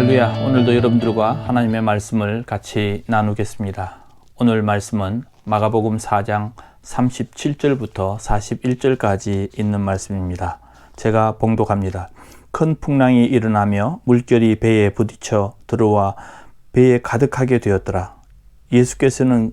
할렐루야. 오늘도 여러분들과 하나님의 말씀을 같이 나누겠습니다. 오늘 말씀은 마가복음 4장 37절부터 41절까지 있는 말씀입니다. 제가 봉독합니다. 큰 풍랑이 일어나며 물결이 배에 부딪혀 들어와 배에 가득하게 되었더라. 예수께서는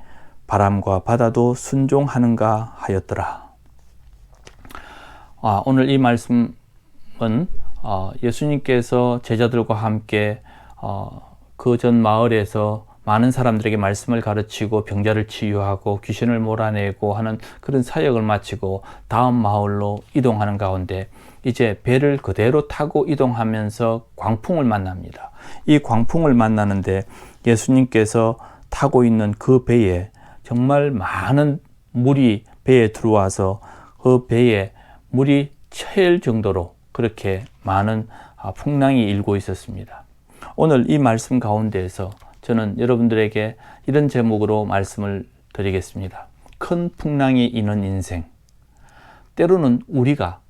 바람과 바다도 순종하는가 하였더라. 아, 오늘 이 말씀은 어, 예수님께서 제자들과 함께 어, 그전 마을에서 많은 사람들에게 말씀을 가르치고 병자를 치유하고 귀신을 몰아내고 하는 그런 사역을 마치고 다음 마을로 이동하는 가운데 이제 배를 그대로 타고 이동하면서 광풍을 만납니다. 이 광풍을 만나는데 예수님께서 타고 있는 그 배에 정말 많은 물이 배에 들어와서 그 배에 물이 채일 정도로 그렇게 많은 아, 풍랑이 일고 있었습니다. 오늘 이 말씀 가운데에서 저는 여러분들에게 이런 제목으로 말씀을 드리겠습니다. 큰 풍랑이 이는 인생. 때로는 우리가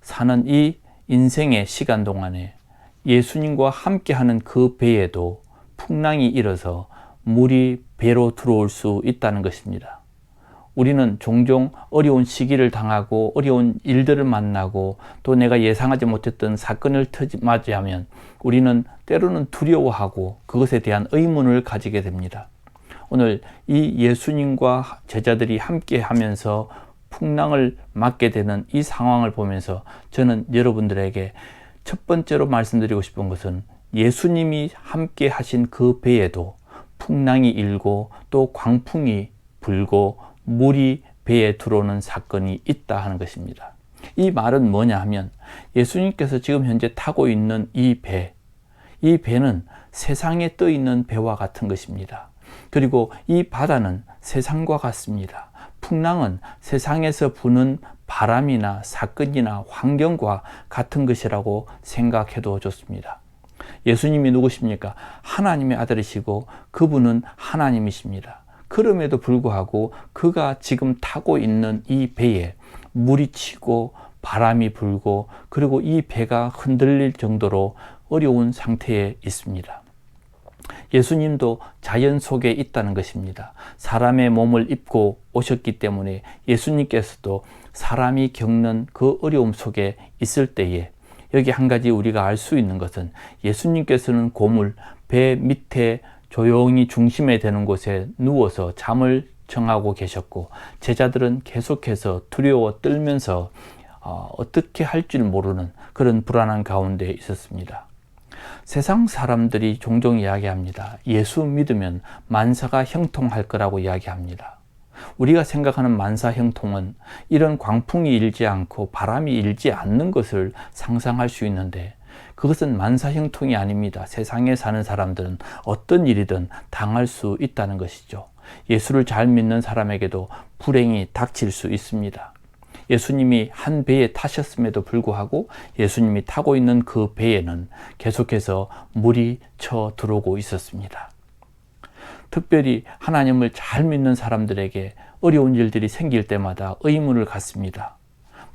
사는 이 인생의 시간 동안에 예수님과 함께하는 그 배에도 풍랑이 일어서 물이 배로 들어올 수 있다는 것입니다. 우리는 종종 어려운 시기를 당하고 어려운 일들을 만나고 또 내가 예상하지 못했던 사건을 맞이하면 우리는 때로는 두려워하고 그것에 대한 의문을 가지게 됩니다. 오늘 이 예수님과 제자들이 함께 하면서 풍랑을 맞게 되는 이 상황을 보면서 저는 여러분들에게 첫 번째로 말씀드리고 싶은 것은 예수님이 함께 하신 그 배에도 풍랑이 일고 또 광풍이 불고 물이 배에 들어오는 사건이 있다 하는 것입니다. 이 말은 뭐냐 하면 예수님께서 지금 현재 타고 있는 이 배, 이 배는 세상에 떠 있는 배와 같은 것입니다. 그리고 이 바다는 세상과 같습니다. 풍랑은 세상에서 부는 바람이나 사건이나 환경과 같은 것이라고 생각해도 좋습니다. 예수님이 누구십니까? 하나님의 아들이시고 그분은 하나님이십니다. 그럼에도 불구하고 그가 지금 타고 있는 이 배에 물이 치고 바람이 불고 그리고 이 배가 흔들릴 정도로 어려운 상태에 있습니다. 예수님도 자연 속에 있다는 것입니다. 사람의 몸을 입고 오셨기 때문에 예수님께서도 사람이 겪는 그 어려움 속에 있을 때에 여기 한 가지 우리가 알 수 있는 것은 예수님께서는 고물, 배 밑에 조용히 중심에 되는 곳에 누워서 잠을 청하고 계셨고 제자들은 계속해서 두려워 떨면서 어, 어떻게 할 줄 모르는 그런 불안한 가운데 있었습니다. 세상 사람들이 종종 이야기합니다. 예수 믿으면 만사가 형통할 거라고 이야기합니다. 우리가 생각하는 만사형통은 이런 광풍이 일지 않고 바람이 일지 않는 것을 상상할 수 있는데 그것은 만사형통이 아닙니다. 세상에 사는 사람들은 어떤 일이든 당할 수 있다는 것이죠. 예수를 잘 믿는 사람에게도 불행이 닥칠 수 있습니다. 예수님이 한 배에 타셨음에도 불구하고 예수님이 타고 있는 그 배에는 계속해서 물이 쳐 들어오고 있었습니다. 특별히 하나님을 잘 믿는 사람들에게 어려운 일들이 생길 때마다 의문을 갖습니다.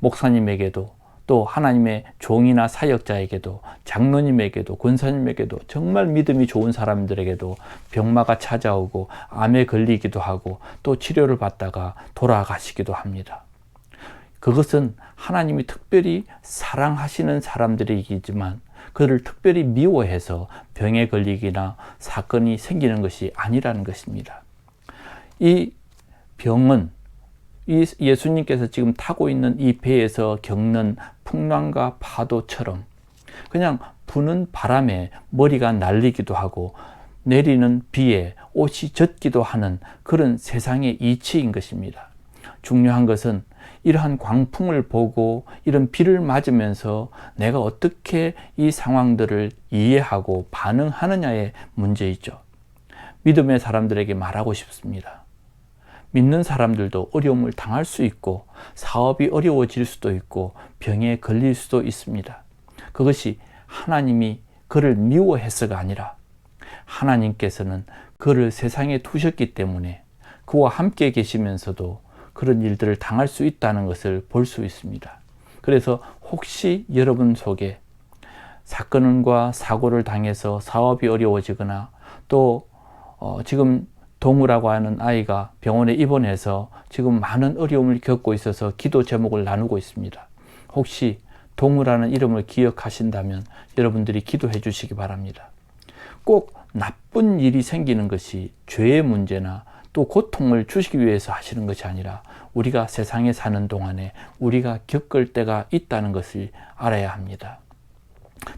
목사님에게도 또 하나님의 종이나 사역자에게도 장로님에게도 권사님에게도 정말 믿음이 좋은 사람들에게도 병마가 찾아오고 암에 걸리기도 하고 또 치료를 받다가 돌아가시기도 합니다. 그것은 하나님이 특별히 사랑하시는 사람들이지만 그를 특별히 미워해서 병에 걸리기나 사건이 생기는 것이 아니라는 것입니다. 이 병은 이 예수님께서 지금 타고 있는 이 배에서 겪는 풍랑과 파도처럼 그냥 부는 바람에 머리가 날리기도 하고 내리는 비에 옷이 젖기도 하는 그런 세상의 이치인 것입니다. 중요한 것은 이러한 광풍을 보고 이런 비를 맞으면서 내가 어떻게 이 상황들을 이해하고 반응하느냐의 문제이죠. 믿음의 사람들에게 말하고 싶습니다. 믿는 사람들도 어려움을 당할 수 있고 사업이 어려워질 수도 있고 병에 걸릴 수도 있습니다. 그것이 하나님이 그를 미워해서가 아니라 하나님께서는 그를 세상에 두셨기 때문에 그와 함께 계시면서도 그런 일들을 당할 수 있다는 것을 볼 수 있습니다. 그래서 혹시 여러분 속에 사건과 사고를 당해서 사업이 어려워지거나 또 어, 지금 동우라고 하는 아이가 병원에 입원해서 지금 많은 어려움을 겪고 있어서 기도 제목을 나누고 있습니다. 혹시 동우라는 이름을 기억하신다면 여러분들이 기도해 주시기 바랍니다. 꼭 나쁜 일이 생기는 것이 죄의 문제나 또 고통을 주시기 위해서 하시는 것이 아니라 우리가 세상에 사는 동안에 우리가 겪을 때가 있다는 것을 알아야 합니다.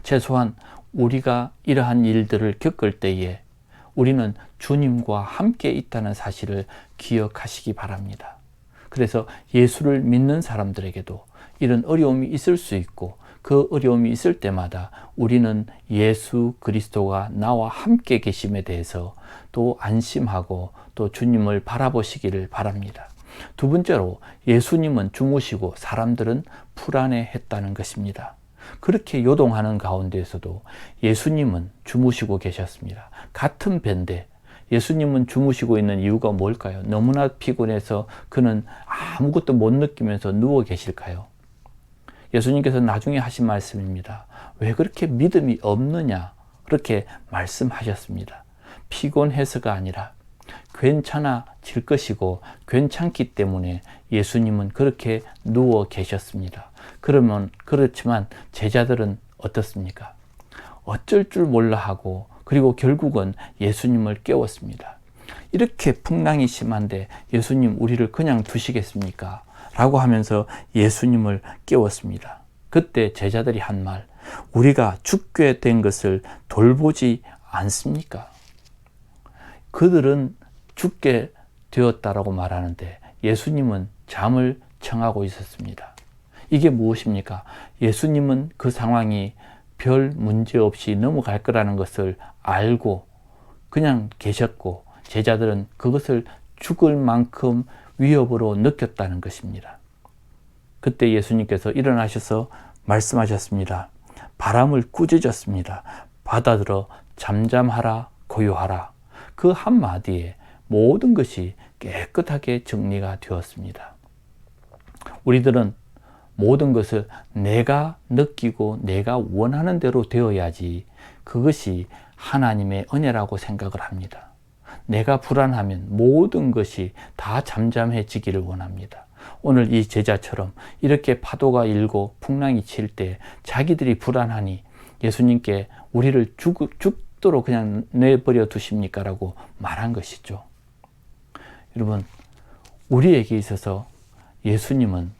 최소한 우리가 이러한 일들을 겪을 때에 우리는 주님과 함께 있다는 사실을 기억하시기 바랍니다. 그래서 예수를 믿는 사람들에게도 이런 어려움이 있을 수 있고 그 어려움이 있을 때마다 우리는 예수 그리스도가 나와 함께 계심에 대해서 또 안심하고 또 주님을 바라보시기를 바랍니다. 두 번째로 예수님은 주무시고 사람들은 불안해 했다는 것입니다. 그렇게 요동하는 가운데에서도 예수님은 주무시고 계셨습니다. 같은 배인데 예수님은 주무시고 있는 이유가 뭘까요? 너무나 피곤해서 그는 아무것도 못 느끼면서 누워 계실까요? 예수님께서 나중에 하신 말씀입니다. 왜 그렇게 믿음이 없느냐? 그렇게 말씀하셨습니다. 피곤해서가 아니라 괜찮아질 것이고 괜찮기 때문에 예수님은 그렇게 누워 계셨습니다. 그러면 그렇지만 제자들은 어떻습니까? 어쩔 줄 몰라 하고 그리고 결국은 예수님을 깨웠습니다. 이렇게 풍랑이 심한데 예수님 우리를 그냥 두시겠습니까? 라고 하면서 예수님을 깨웠습니다. 그때 제자들이 한 말, 우리가 죽게 된 것을 돌보지 않습니까? 그들은 죽게 되었다라고 말하는데 예수님은 잠을 청하고 있었습니다. 이게 무엇입니까? 예수님은 그 상황이 별 문제 없이 넘어갈 거라는 것을 알고 그냥 계셨고 제자들은 그것을 죽을 만큼 위협으로 느꼈다는 것입니다. 그때 예수님께서 일어나셔서 말씀하셨습니다. 바람을 꾸짖었습니다. 받아들어 잠잠하라 고요하라. 그 한마디에 모든 것이 깨끗하게 정리가 되었습니다. 우리들은 모든 것을 내가 느끼고 내가 원하는 대로 되어야지 그것이 하나님의 은혜라고 생각을 합니다. 내가 불안하면 모든 것이 다 잠잠해지기를 원합니다. 오늘 이 제자처럼 이렇게 파도가 일고 풍랑이 칠 때 자기들이 불안하니 예수님께 우리를 죽, 죽도록 그냥 내버려 두십니까? 라고 말한 것이죠. 여러분, 우리에게 있어서 예수님은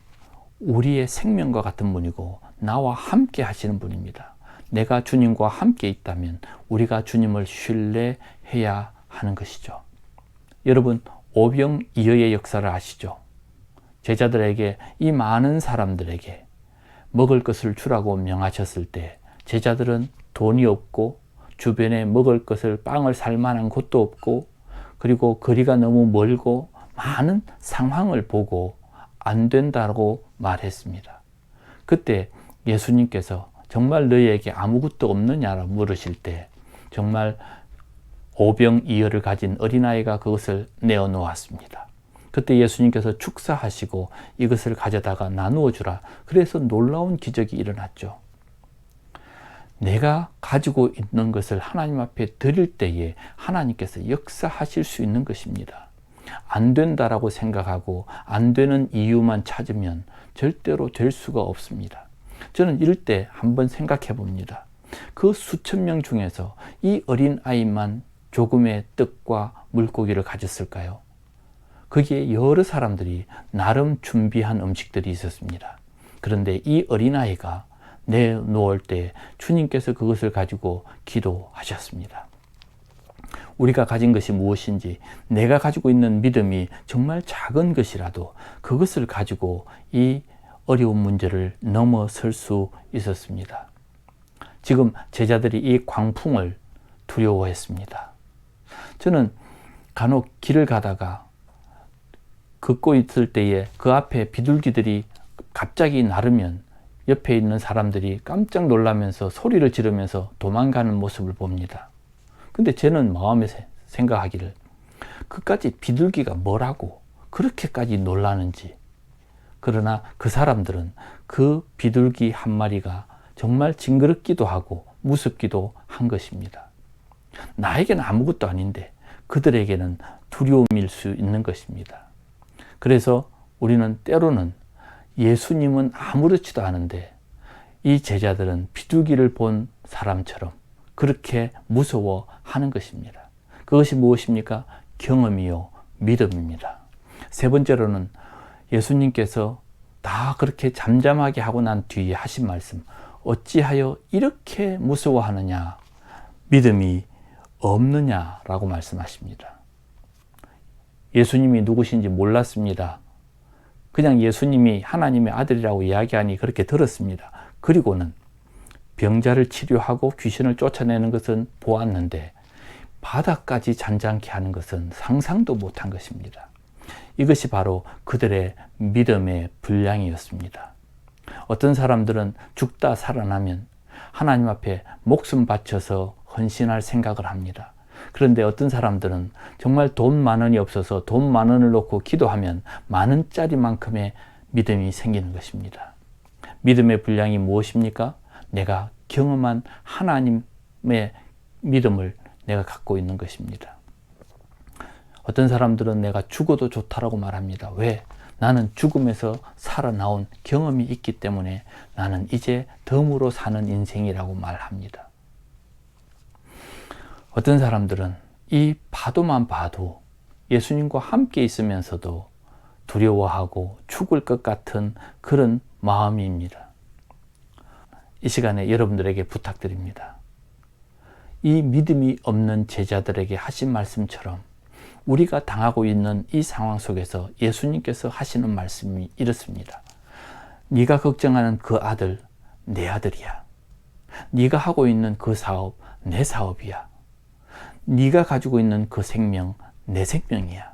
우리의 생명과 같은 분이고 나와 함께 하시는 분입니다. 내가 주님과 함께 있다면 우리가 주님을 신뢰해야 하는 것이죠. 여러분, 오병이어의 역사를 아시죠? 제자들에게 이 많은 사람들에게 먹을 것을 주라고 명하셨을 때 제자들은 돈이 없고 주변에 먹을 것을 빵을 살 만한 곳도 없고 그리고 거리가 너무 멀고 많은 상황을 보고 안 된다고 말했습니다. 그때 예수님께서 정말 너희에게 아무것도 없느냐고 물으실 때 정말 오병이어를 가진 어린아이가 그것을 내어놓았습니다. 그때 예수님께서 축사하시고 이것을 가져다가 나누어 주라. 그래서 놀라운 기적이 일어났죠. 내가 가지고 있는 것을 하나님 앞에 드릴 때에 하나님께서 역사하실 수 있는 것입니다. 안 된다라고 생각하고 안 되는 이유만 찾으면 절대로 될 수가 없습니다. 저는 이럴 때 한번 생각해 봅니다. 그 수천 명 중에서 이 어린 아이만 조금의 떡과 물고기를 가졌을까요? 거기에 여러 사람들이 나름 준비한 음식들이 있었습니다. 그런데 이 어린아이가 내놓을 때 주님께서 그것을 가지고 기도하셨습니다. 우리가 가진 것이 무엇인지, 내가 가지고 있는 믿음이 정말 작은 것이라도 그것을 가지고 이 어려운 문제를 넘어설 수 있었습니다. 지금 제자들이 이 광풍을 두려워했습니다. 저는 간혹 길을 가다가 걷고 있을 때에 그 앞에 비둘기들이 갑자기 나르면 옆에 있는 사람들이 깜짝 놀라면서 소리를 지르면서 도망가는 모습을 봅니다. 근데 저는 마음에 생각하기를 그까지 비둘기가 뭐라고 그렇게까지 놀라는지 그러나 그 사람들은 그 비둘기 한 마리가 정말 징그럽기도 하고 무섭기도 한 것입니다. 나에게는 아무것도 아닌데 그들에게는 두려움일 수 있는 것입니다. 그래서 우리는 때로는 예수님은 아무렇지도 않은데 이 제자들은 비둘기를 본 사람처럼 그렇게 무서워하는 것입니다. 그것이 무엇입니까? 경험이요, 믿음입니다. 세 번째로는 예수님께서 다 그렇게 잠잠하게 하고 난 뒤에 하신 말씀, 어찌하여 이렇게 무서워하느냐? 믿음이 없느냐라고 말씀하십니다. 예수님이 누구신지 몰랐습니다. 그냥 예수님이 하나님의 아들이라고 이야기하니 그렇게 들었습니다. 그리고는 병자를 치료하고 귀신을 쫓아내는 것은 보았는데 바다까지 잔잔케 하는 것은 상상도 못한 것입니다. 이것이 바로 그들의 믿음의 분량이었습니다. 어떤 사람들은 죽다 살아나면 하나님 앞에 목숨 바쳐서 헌신할 생각을 합니다. 그런데 어떤 사람들은 정말 돈 만 원이 없어서 돈 만 원을 놓고 기도하면 만 원짜리만큼의 믿음이 생기는 것입니다. 믿음의 분량이 무엇입니까? 내가 경험한 하나님의 믿음을 내가 갖고 있는 것입니다. 어떤 사람들은 내가 죽어도 좋다라고 말합니다. 왜? 나는 죽음에서 살아나온 경험이 있기 때문에 나는 이제 덤으로 사는 인생이라고 말합니다. 어떤 사람들은 이 파도만 봐도 예수님과 함께 있으면서도 두려워하고 죽을 것 같은 그런 마음입니다. 이 시간에 여러분들에게 부탁드립니다. 이 믿음이 없는 제자들에게 하신 말씀처럼 우리가 당하고 있는 이 상황 속에서 예수님께서 하시는 말씀이 이렇습니다. 네가 걱정하는 그 아들 내 아들이야. 네가 하고 있는 그 사업 내 사업이야. 네가 가지고 있는 그 생명 내 생명이야.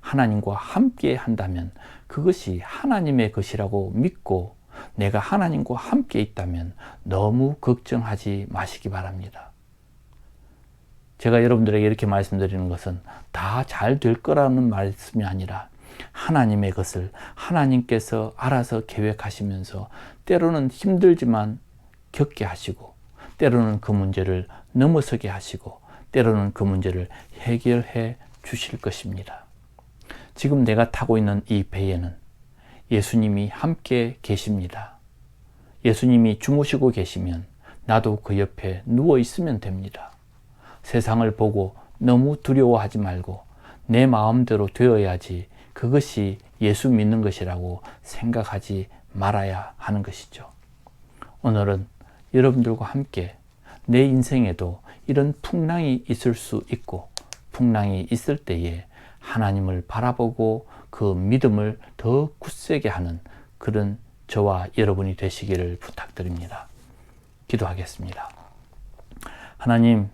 하나님과 함께 한다면 그것이 하나님의 것이라고 믿고 내가 하나님과 함께 있다면 너무 걱정하지 마시기 바랍니다. 제가 여러분들에게 이렇게 말씀드리는 것은 다 잘 될 거라는 말씀이 아니라 하나님의 것을 하나님께서 알아서 계획하시면서 때로는 힘들지만 겪게 하시고 때로는 그 문제를 넘어서게 하시고 때로는 그 문제를 해결해 주실 것입니다. 지금 내가 타고 있는 이 배에는 예수님이 함께 계십니다. 예수님이 주무시고 계시면 나도 그 옆에 누워 있으면 됩니다. 세상을 보고 너무 두려워하지 말고 내 마음대로 되어야지 그것이 예수 믿는 것이라고 생각하지 말아야 하는 것이죠. 오늘은 여러분들과 함께 내 인생에도 이런 풍랑이 있을 수 있고 풍랑이 있을 때에 하나님을 바라보고 그 믿음을 더 굳세게 하는 그런 저와 여러분이 되시기를 부탁드립니다. 기도하겠습니다. 하나님,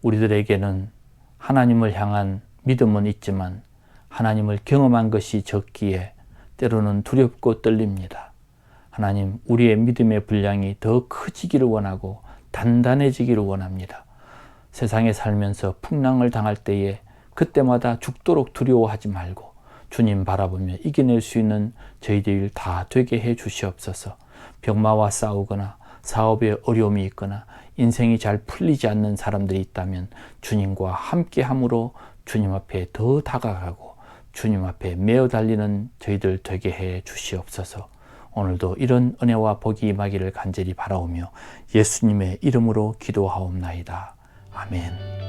우리들에게는 하나님을 향한 믿음은 있지만 하나님을 경험한 것이 적기에 때로는 두렵고 떨립니다. 하나님, 우리의 믿음의 분량이 더 커지기를 원하고 단단해지기를 원합니다. 세상에 살면서 풍랑을 당할 때에 그때마다 죽도록 두려워하지 말고 주님 바라보며 이겨낼 수 있는 저희들 다 되게 해 주시옵소서. 병마와 싸우거나 사업에 어려움이 있거나 인생이 잘 풀리지 않는 사람들이 있다면 주님과 함께 함으로 주님 앞에 더 다가가고 주님 앞에 메어 달리는 저희들 되게 해 주시옵소서. 오늘도 이런 은혜와 복이 임하기를 간절히 바라오며 예수님의 이름으로 기도하옵나이다. 아멘.